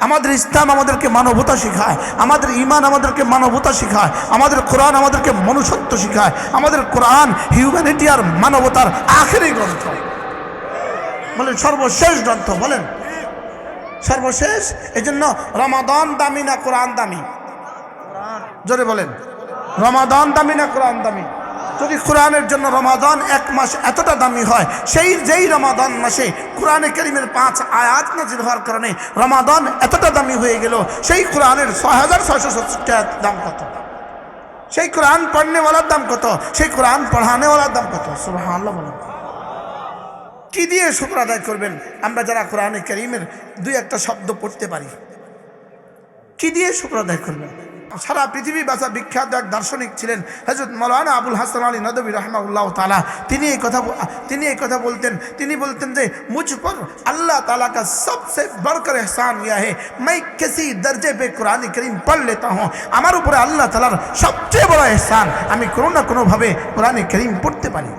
আমাদের ইসলাম আমাদেরকে মানবতা শেখায়, আমাদের ইমান আমাদেরকে মানবতা শেখায়, আমাদের কোরআন আমাদেরকে মনুষ্যত্ব শেখায়, আমাদের কোরআন হিউম্যানিটি আর মানবতার আখেরি গ্রন্থ। বলেন, সর্বশেষ গ্রন্থ, বলেন। সর্বশেষ এই জন্য রমাদন দামি না কোরআন দামি? জোরে বলেন। রমাদন দামি না কোরআন দামি? যদি কোরআনের জন্য রমাদান এক মাস এতটা দামি হয়, সেই যেই রমাদান মাসে কোরআনে করিমের পাঁচ আয়াত নাজির হওয়ার কারণে রমাদান এতটা দামি হয়ে গেল, সেই কোরআনের ছয় হাজার ছয়শো সত্তর দাম কত? সেই কোরআন পড়নেওয়ালার দাম কত? সেই কোরআন পড়ানেওয়ালার দাম কত? বলেন। কি দিয়ে শুক্র আদায় করবেন? আমরা যারা কোরআনে করিমের দুই একটা শব্দ পড়তে পারি, কি দিয়ে শুক্র আদায় করবেন? সারা পৃথিবী বাসা বিখ্যাত এক দার্শনিক ছিলেন হজরত মৌলানা আবুল হাসান আলী নদবী রহমাউল্লাহ তালা তিনি এই কথা তিনি এই কথা বলতেন। তিনি বলতেন যে, মুঝ পর আল্লাহ তালা কা সবসে বড়কর এহসান ইয়া হে। মাই কেসি দর্জে পে কোরআন করিম পড় লেতা হুঁ। আমার উপরে আল্লাহ তালার সবচেয়ে বড় এহসান আমি কোনো না কোনোভাবে কোরআন করিম পড়তে পারি।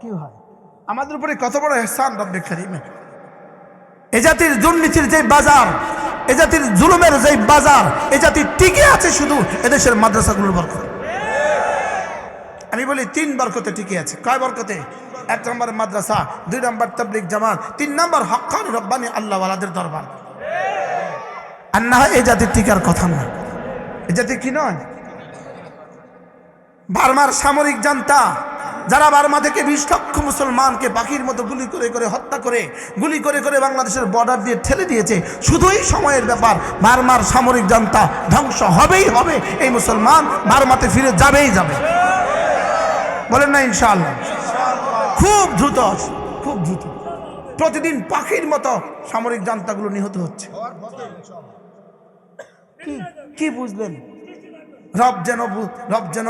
কি হয়? আমাদের উপরে কত বড় এহসান রব্বে করিমে। এ জাতির দুর্নীতির যে বাজার এ জাতির জুলুমের যে বাজার, এ জাতি টিকে আছে শুধু এদেশের মাদ্রাসাগুলোর বরকত। আমি বলি তিন বরকতে টিকে আছে। কয় বরকতে? এক নম্বর মাদ্রাসা, দুই নম্বর তাবলিক জামাত, তিন নম্বর হকান রব্বানি আল্লাহওয়ালাদের দরবার। আর না এ জাতির টিকার কথা নয়। এ জাতি কি নয়? বার্মার সামরিক জান্তা যারা বার্মা থেকে বিশ লক্ষ মুসলমানকে পাখির মতো গুলি করে করে হত্যা করে, গুলি করে করে বাংলাদেশের বর্ডার দিয়ে ঠেলে দিয়েছে, শুধুই সময়ের ব্যাপার। বার্মার সামরিক জান্তা ধ্বংস হবেই হবে, এই মুসলমান বার্মাতে ফিরে যাবেই যাবে। বলেন না ইনশাআল্লাহ। খুব দ্রুত খুব দ্রুত। প্রতিদিন পাখির মতো সামরিক জান্তাগুলো নিহত হচ্ছে। কি- বুঝলেন? রব যেন রব যেন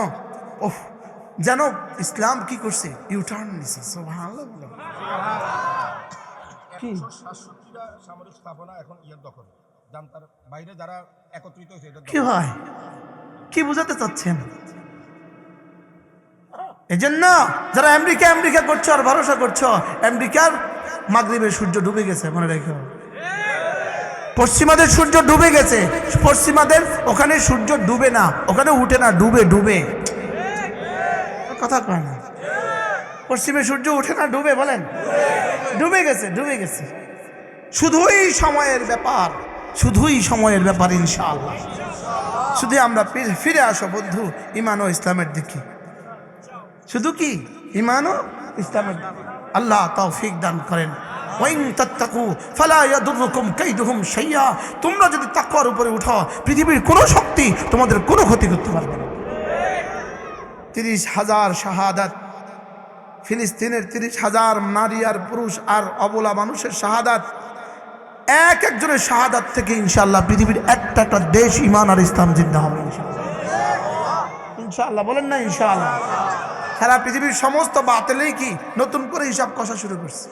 ওহ যেন ইসলাম কি করছে? ইউটার্ন নিছে। সুবহানাল্লাহ। কি? সামরিক স্থাপনা এখন ইয়ের দখল জান্তার বাইরে যারা একত্রিত হয়েছে কি হয় কি বুঝাতে চাচ্ছেন এই জন্য যারা আমেরিকা আমেরিকা করছ আর ভরসা করছ আমেরিকার মাগরিবের সূর্য ডুবে গেছে মনে রেখো পশ্চিমাদের সূর্য ডুবে গেছে পশ্চিমাদের ওখানে সূর্য ডুবে না ওখানে উঠে না ডুবে ডুবে কথা কয় না। পশ্চিমে সূর্য উঠে না, ডুবে, বলেন। ডুবে গেছে ডুবে গেছে। শুধুই সময়ের ব্যাপার, শুধুই সময়ের ব্যাপার, ইনশাআল্লাহ। শুধু আমরা ফিরে- আসো বন্ধু ইমান ও ইসলামের দিকে। শুধু কি? ইমান ও ইসলামের। আল্লাহ তৌফিক দান করেন। তোমরা যদি তাকওয়ার উপরে উঠো, পৃথিবীর কোনো শক্তি তোমাদের কোনো ক্ষতি করতে পারবে না। তিরিশ হাজার শাহাদাত। ফিলিস্তিনের তিরিশ হাজার নারী আর পুরুষ আর অবলা মানুষের শাহাদাত। এক একজনের শাহাদাত থেকে ইনশাল্লাহ পৃথিবীর একটা একটা দেশ ইমান আর ইসলাম জিন্দা হবে ইনশাল্লাহ বলেন না ইনশাল্লাহ সারা পৃথিবীর সমস্ত বাতিলেই কি নতুন করে হিসাব কষা শুরু করছে।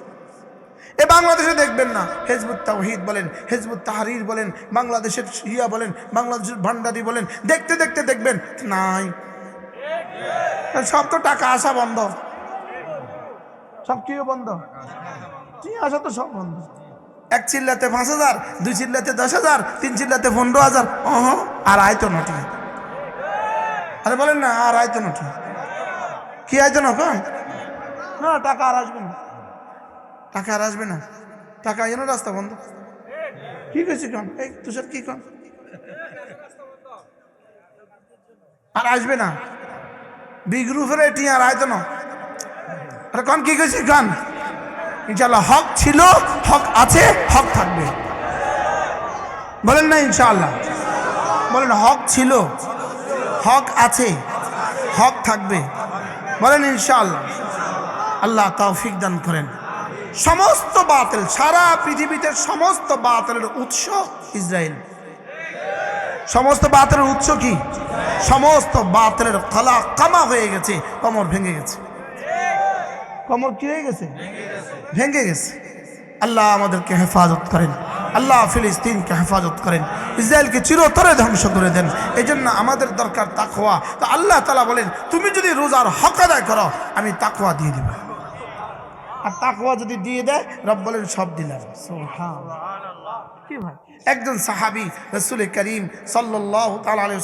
এ বাংলাদেশে দেখবেন না, হেজবুত তাওহিদ বলেন, হেজবুত তাহারির বলেন, বাংলাদেশের ইয়া বলেন, বাংলাদেশের ভান্ডারি বলেন, দেখতে দেখতে দেখবেন, নাই। সব তো টাকা আসা বন্ধ। সব কিও বন্ধ? কি আসা তো সব বন্ধ। এক চিল্লাতে পাঁচ হাজার, দুই চিল্লাতে দশ হাজার, তিন চিল্লাতে পনেরো হাজার। অহ আর আয় তো নটি আরে বলেন না, আর আয় তো নটি কি আয় তো না কন না টাকা আর আসবে না। টাকা আর আসবে না। টাকা এনে রাস্তা বন্ধ। কি কইছি কন? এই তুষার কি কন? আর আসবে না। বি গ্রুপের এটি আর না। আরে কন, কি কইছি কন? ইনশাল্লাহ হক ছিল, হক আছে, হক থাকবে। বলেন না ইনশাআল্লাহ। বলেন হক ছিল, হক আছে, হক থাকবে। বলেন ইনশাআল্লাহ। আল্লাহ তৌফিক দান করেন। সমস্ত বাতিল, সারা পৃথিবীতে সমস্ত বাতিলের উৎস ইসরায়েল সমস্ত বাতিলের উৎস কি? সমস্ত বাতিলের খলা কামা হয়ে গেছে, কমর ভেঙে গেছে। কমর কি হয়ে গেছে? ভেঙে গেছে। আল্লাহ আমাদেরকে হেফাজত করেন। আল্লাহ ফিলিস্তিনকে হেফাজত করেন। ইসরায়েলকে চিরতরে ধ্বংস করে দেন। এই জন্য আমাদের দরকার তাকোয়া তো আল্লাহ তালা বলেন, তুমি যদি রোজার হক আদায় করো, আমি তাকোয়া দিয়ে দিব। আর তাকওয়া যদি দিয়ে দেয় রব বলেন সব দিলাম সুবহানাল্লাহ। কি ভাই? একজন সাহাবি রসুল করিম সাল্লাহ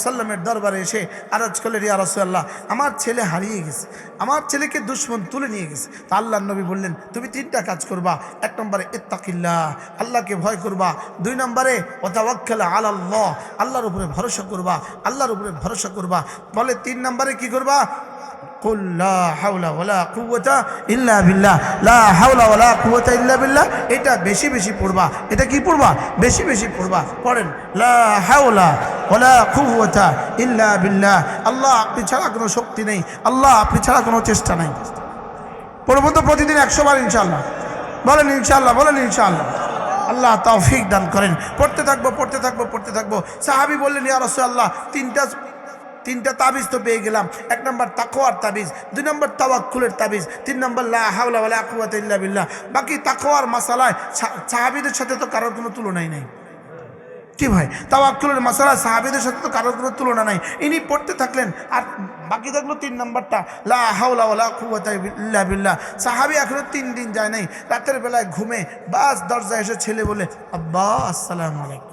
সাল্লামের দরবারে এসে আরজ করলেন ইয়া রসুল্লাহ আমার ছেলে হারিয়ে গেছে। আমার ছেলেকে দুশ্মন তুলে নিয়ে গেছে। তা আল্লাহ নবী বললেন তুমি তিনটা কাজ করবা। এক নম্বরে ইত্তাকিল্লাহ আল্লাহকে ভয় করবা। দুই নম্বরে ওতাওয়াক্কাল আলাল্লাহ আল্লাহর উপরে ভরসা করবা। আল্লাহর উপরে ভরসা করবা। বলে তিন নম্বরে কি করবা? قل লা হাওলা ওয়ালা কুওয়াতা ইল্লা বিল্লাহ। লা হাওলা ওয়ালা কুওয়াতা ইল্লা বিল্লাহ। এটা বেশি বেশি পড়বা। এটা কি পড়বা? বেশি বেশি পড়বা। পড়েন, লা হাওলা ওয়ালা কুওয়াতা ইল্লা বিল্লাহ। আল্লাহ আপনি ছাড়া কোনো শক্তি নেই। আল্লাহ আপনি ছাড়া কোনো চেষ্টা নাই। পড়ব তো প্রতিদিন একশো বার ইনশাল্লাহ বলেন ইনশাল্লাহ বলেন ইনশাল্লাহ আল্লাহ তৌফিক দান করেন। পড়তে থাকব পড়তে থাকব পড়তে থাকব। সাহাবি বললেন, ইয়া রাসূলুল্লাহ, তিনটা তিনটা তাবিজ তো পেয়ে গেলাম। এক নম্বর তাকোয়ার তাবিজ, দুই নম্বর তাওয়াক্কুলের তাবিজ, তিন নম্বর লা হাওলা ওয়ালা কুওয়াতা ইল্লা বিল্লাহ। বাকি তাকোয়ার মাসালায় সাহাবীদের সাথে তো কারোর কোনো তুলনাই নাই। কি ভাই? তাওয়াক্কুলের মাসালা সাহাবীদের সাথে তো কারোর কোনো তুলনা নাই। ইনি পড়তে থাকলেন, আর বাকি থাকল তিন নম্বরটা, লা হাওলা ওয়ালা কুওয়াতা ইল্লা বিল্লাহ। সাহাবী এখনও তিন দিন যায় নাই। রাতের বেলায় ঘুমে বাস দরজায় এসে ছেলে বলে, আব্বা, আসসালামু আলাইকুম।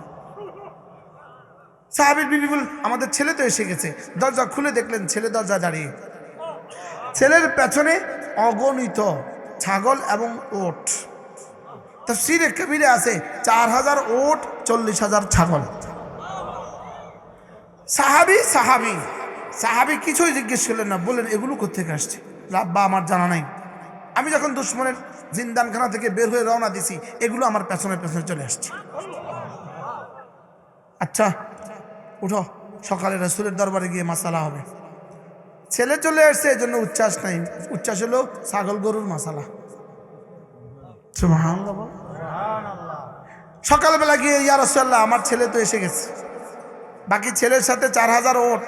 সাহাবির বিবি বল আমাদের ছেলে তো এসে গেছে। দরজা খুলে দেখলেন ছেলে দরজা দাঁড়িয়ে। ছেলের পেছনে অগণিত ছাগল এবং ওট। তফসিরে কবিরে আছে চার হাজার ওট, চল্লিশ হাজার ছাগল। সাহাবি সাহাবি। সাহাবি কিছুই জিজ্ঞেস করলেন না, বললেন, এগুলো কোথেকে আসছে? রাব্বা আমার জানা নাই। আমি যখন দুশ্মনের জিন্দানখানা থেকে বের হয়ে রওনা দিছি, এগুলো আমার পেছনে পেছনে চলে আসছে। আচ্ছা উঠো, সকালে রসুলের দরবারে গিয়ে মাসালা হবে। ছেলে চলে আসছে এই জন্য উচ্ছ্বাস নাই। উচ্ছ্বাস হলো ছাগল গরুর মশালা সকালবেলা গিয়ে, ইয়া রসুল্লাহ আমার ছেলে তো এসে গেছে। বাকি ছেলের সাথে চার হাজার ওট,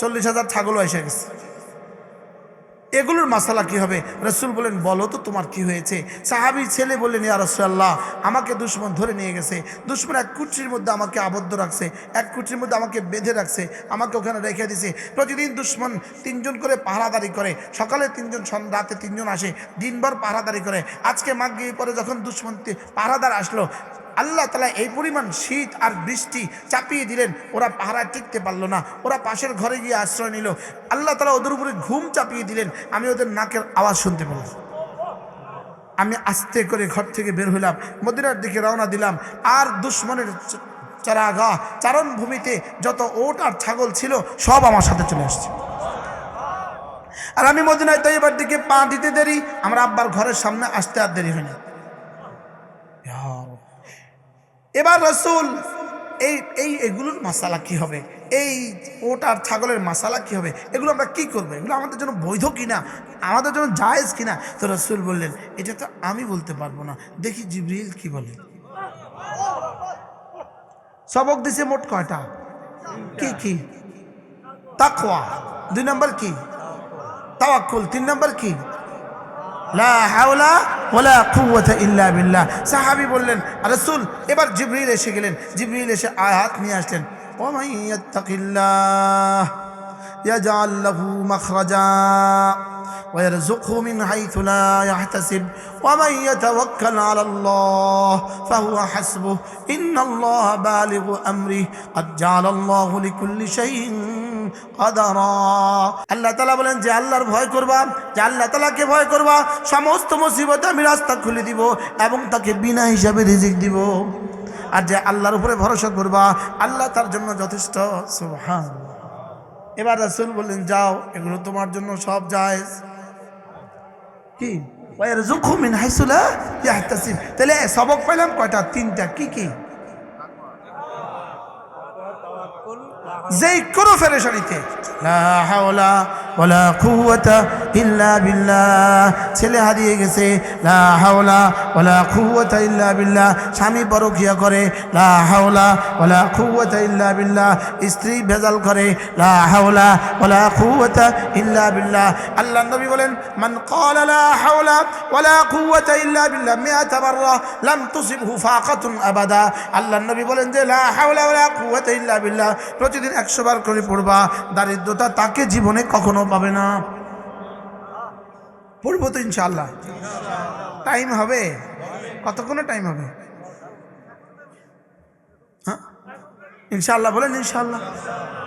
চল্লিশ হাজার ছাগলও এসে গেছে। এগুলোর মাসালা কি হবে? রসুল বলেন, বলো তো তোমার কি হয়েছে? সাহাবি ছেলে বললেন, ইয়া রসুল্লাহ আমাকে দুশ্মন ধরে নিয়ে গেছে। দুশ্মন এক কুঠির মধ্যে আমাকে আবদ্ধ রাখছে, এক কুঠির মধ্যে আমাকে বেঁধে রাখছে, আমাকে ওখানে রেখে দিছে প্রতিদিন দুশ্মন তিনজন করে পাহারাদারি করে। সকালে তিনজন, সন- রাতে তিনজন আসে, দিনভর পাহারাদারি করে। আজকে মাগ গিয়ে পরে যখন দুশ্মন পাহারাদার আসলো আল্লাহ তালা এই পরিমাণ শীত আর বৃষ্টি চাপিয়ে দিলেন। ওরা পাহারায় টিকতে পারল না। ওরা পাশের ঘরে গিয়ে আশ্রয় নিল। আল্লাহ তালা ওদের উপরে ঘুম চাপিয়ে দিলেন। আমি ওদের নাকের আওয়াজ শুনতে পেলাম। আমি আস্তে করে ঘর থেকে বের হলাম। মদিনার দিকে রওনা দিলাম। আর দুশ্মনের চ- চারাগাহ চারণভূমিতে যত ওট আর ছাগল ছিল, সব আমার সাথে চলে আসছে। আর আমি মদিনায় তৈবার দিকে পা দিতে দেরি। আমার আব্বার ঘরের সামনে আসতে আর দেরি হয়নি এবার রসুল, এই এই, এগুলোর মশালা কি হবে? এই ওট আর ছাগলের মশালা কি হবে? এগুলো আমরা কি করব? এগুলো আমাদের জন্য বৈধ কিনা? আমাদের জন্য জায়েজ কিনা? তো রসুল বললেন, এটা তো আমি বলতে পারব না। দেখি জিবরিল কি বলে। সবক দিছে মোট কয়টা? কি কি? তাকওয়া। দুই নম্বর কি? তাওয়াক্কুল। তিন নম্বর কি? লা হাওলা ওয়ালা কুওয়াতা ইল্লা বিল্লাহ সাহাবী বললেন রাসূল এবার জিবরিল এসে গেলেন জিবরিল এসে আয়াত নিয়ে আসলেন ওমান ইয়াত্তাকিল্লাহ ইয়াজআল লাহু মাখরাজা ويرزقه من حيث لا يحتسب ومن يتوكل على الله فهو حسبه إن الله بالغ أمره قد جعل الله لكل شيء কাদারা। আল্লাহ তালা বলেন, যে আল্লাহর ভয় করবা, যে আল্লাহ তালাকে ভয় করবা, সমস্ত মুসিবতে আমি রাস্তা খুলে দিব এবং তাকে বিনা হিসাবে রিজিক দিব। আর যে আল্লাহর উপরে ভরসা করবা, আল্লাহ তার জন্য যথেষ্ট। সুবহান এবার রাসূল বললেন, যাও, এগুলো তোমার জন্য সব জায়েজ। কি? তাহলে সবক পাইলাম কয়টা? তিনটা। কি কি? যেই কোনো ফেরেশানিতে লা হাওলা ওয়ালা কুওয়াতা ইল্লা বিল্লাহ। ছেলে হারিয়ে গেছে। লা হাওলা ওয়ালা কুওয়াতা ইল্লা বিল্লাহ। স্বামী পরকিয়া করে। লা হাওলা ওয়ালা কুওয়াতা ইল্লা বিল্লাহ। স্ত্রী ভেজাল করে। লা হাওলা ওয়ালা কুওয়াতা ইল্লা বিল্লাহ। আল্লাহ নবী বলেন, মান ক্বালা লা হাওলা ওয়ালা কুওয়াতা ইল্লা বিল্লাহ মিআতা মাররা লাম তুসিবহু ফাকাতুন আবাদা। আল্লাহ নবী বলেন যে, লা হাওলা ওয়ালা কুওয়াতা ইল্লা বিল্লাহ। প্রতিদিন একশো বার করে পড়বা। দারিদ্রতা তাকে জীবনে কখনো পাবে না। পড়ব তো ইনশাল্লাহ টাইম হবে? কতক্ষণে টাইম হবে? হ্যাঁ? ইনশাল্লাহ বলেন ইনশাল্লাহ